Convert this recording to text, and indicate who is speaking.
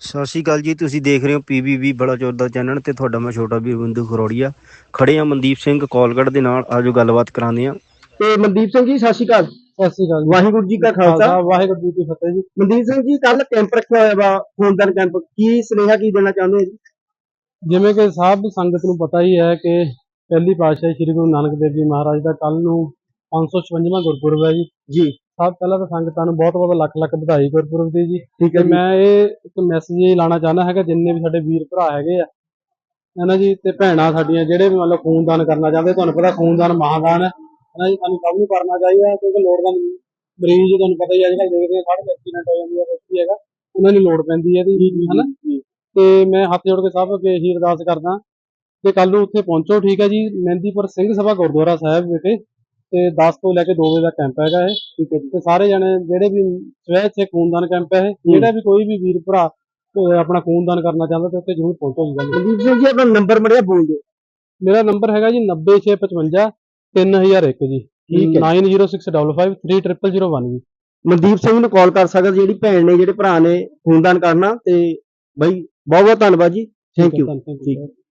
Speaker 1: ਸਤਿ ਸ਼੍ਰੀ ਅਕਾਲ ਜੀ ਤੁਸੀਂ ਦੇਖ ਰਹੇ ਹੋ ਪੀਬੀਬੀ ਬੜਾ ਚੌਰ ਦਾ ਚੈਨਲ ਤੇ ਤੁਹਾਡਾ ਮੈਂ ਛੋਟਾ ਵੀਰ ਬੰਦੂ ਖਰੋੜੀਆ। ਖੜੇ ਆ ਮਨਦੀਪ ਸਿੰਘ ਕੋਲਗੜ ਦੇ ਨਾਲ ਆਜੋ ਗੱਲਬਾਤ ਕਰਾਉਂਦੇ ਆ ਤੇ ਮਨਦੀਪ ਸਿੰਘ ਜੀ ਸਤਿ ਸ਼੍ਰੀ ਅਕਾਲ।
Speaker 2: ਸਤਿ ਸ਼੍ਰੀ ਅਕਾਲ
Speaker 1: ਵਾਹਿਗੁਰੂ ਜੀ ਕਾ ਖਾਲਸਾ।
Speaker 2: ਵਾਹਿਗੁਰੂ ਜੀ ਕੀ ਫਤਿਹ ਜੀ।
Speaker 1: ਮਨਦੀਪ ਸਿੰਘ ਜੀ ਕੱਲ ਕੈਂਪ ਰੱਖਿਆ ਹੋਇਆ ਵਾ ਖੂਨਦਾਨ ਕੈਂਪ। ਕੀ ਸੁਨੇਹਾ ਕੀ ਦੇਣਾ ਚਾਹੁੰਦੇ ਹੋ ਜੀ?
Speaker 2: ਜਿਵੇਂ ਕਿ ਸਭ ਸੰਗਤ ਨੂੰ ਪਤਾ ਹੀ ਹੈ ਕਿ ਪਹਿਲੀ ਪਾਤਸ਼ਾਹੀ ਸ੍ਰੀ ਗੁਰੂ ਨਾਨਕ ਦੇਵ ਜੀ ਮਹਾਰਾਜ ਦਾ ਕੱਲ ਨੂੰ 556ਵਾਂ ਗੁਰਪੁਰਬ ਹੈ ਜੀ।
Speaker 1: ਜੀ।
Speaker 2: ਸਭ ਪਹਿਲਾਂ ਤਾਂ ਸੰਗਤਾਂ ਨੂੰ ਬਹੁਤ ਬਹੁਤ ਲੱਖ ਲੱਖ ਵਧਾਈ ਗੁਰਪੁਰਬ ਦੀ ਜੀ।
Speaker 1: ਠੀਕ
Speaker 2: ਤੇ ਮੈਂ ਇਹ ਇੱਕ ਮੈਸੇਜ ਇਹ ਲਾਣਾ ਚਾਹੁੰਦਾ ਹੈਗਾ ਜਿੰਨੇ ਵੀ ਸਾਡੇ ਵੀਰ ਭਰਾ ਹੈਗੇ ਆ ਹੈਨਾ ਜੀ ਤੇ ਭੈਣਾਂ ਸਾਡੀਆਂ ਜਿਹੜੇ ਵੀ ਮਤਲਬ ਖੂਨਦਾਨ ਕਰਨਾ ਚਾਹੁੰਦੇ ਤੁਹਾਨੂੰ ਪਤਾ ਖੂਨਦਾਨ ਮਹਾਦਾਨ ਹੈ। ਹੈਨਾ ਜੀ ਸਾਨੂੰ ਸਭ ਨੂੰ ਕਰਨਾ ਚਾਹੀਦਾ ਹੈ ਕਿਉਂਕਿ ਲੋੜਵੰਦ ਮਰੀਜ਼ ਤੁਹਾਨੂੰ ਪਤਾ ਹੀ ਅੱਜ ਕੱਲ੍ਹ ਦੇਖਦੇ ਆ ਸਾਡੇ ਐਕਸੀਡੈਂਟ ਹੋ ਜਾਂਦੀ ਹੈ ਕੁਛ ਵੀ ਹੈਗਾ ਉਹਨਾਂ ਨੂੰ ਲੋੜ ਪੈਂਦੀ ਹੈ ਇਹਦੀ ਹੈਨਾ। ਤੇ ਮੈਂ ਹੱਥ ਜੋੜ ਕੇ ਸਭ ਅੱਗੇ ਇਹੀ ਅਰਦਾਸ ਕਰਦਾ ਕਿ ਕੱਲ ਨੂੰ ਉੱਥੇ ਪਹੁੰਚੋ ਠੀਕ ਹੈ ਜੀ ਮਹਿੰਦੀਪੁਰ ਸਿੰਘ ਸਭਾ ਗੁਰਦੁਆਰਾ ਸਾਹਿਬ ਵਿਖੇ। ਤੇ 10 ਤੋਂ ਲੈ ਕੇ 2 ਵਜੇ ਦਾ ਕੈਂਪ ਹੈਗਾ ਇਹ ਠੀਕ ਹੈ ਜੀ। ਤੇ ਸਾਰੇ ਜਣੇ ਜਿਹੜੇ ਵੀ ਸਵੈ ਇੱਥੇ ਖੂਨਦਾਨ ਕੈਂਪ ਹੈ ਇਹ ਜਿਹੜਾ ਵੀ ਕੋਈ ਵੀ ਵੀਰ ਭਰਾ ਅਹ ਆਪਣਾ ਖੂਨਦਾਨ ਕਰਨਾ ਚਾਹੁੰਦਾ ਤੇ ਉੱਥੇ ਜ਼ਰੂਰ ਪਹੁੰਚੋ ਜੀ
Speaker 1: ਮਨਦੀਪ ਸਿੰਘ ਜੀ ਆਪਣਾ ਨੰਬਰ ਮੜਿਆ ਬੋਲ ਦਿਓ।
Speaker 2: ਮੇਰਾ ਨੰਬਰ ਹੈਗਾ ਜੀ 90655 3001 ਜੀ।
Speaker 1: ਠੀਕ ਹੈ।
Speaker 2: 9065530001 ਜੀ
Speaker 1: ਮਨਦੀਪ ਸਿੰਘ ਨੂੰ ਕਾਲ ਕਰ ਸਕਦਾ ਜਿਹੜੀ ਭੈਣ ਨੇ ਜਿਹੜੇ ਭਰਾ ਨੇ ਖੂਨਦਾਨ ਕਰਨਾ ਤੇ ਬਈ ਬਹੁਤ ਬਹੁਤ ਧੰਨਵਾਦ ਜੀ। Thank you. ਠੀਕ।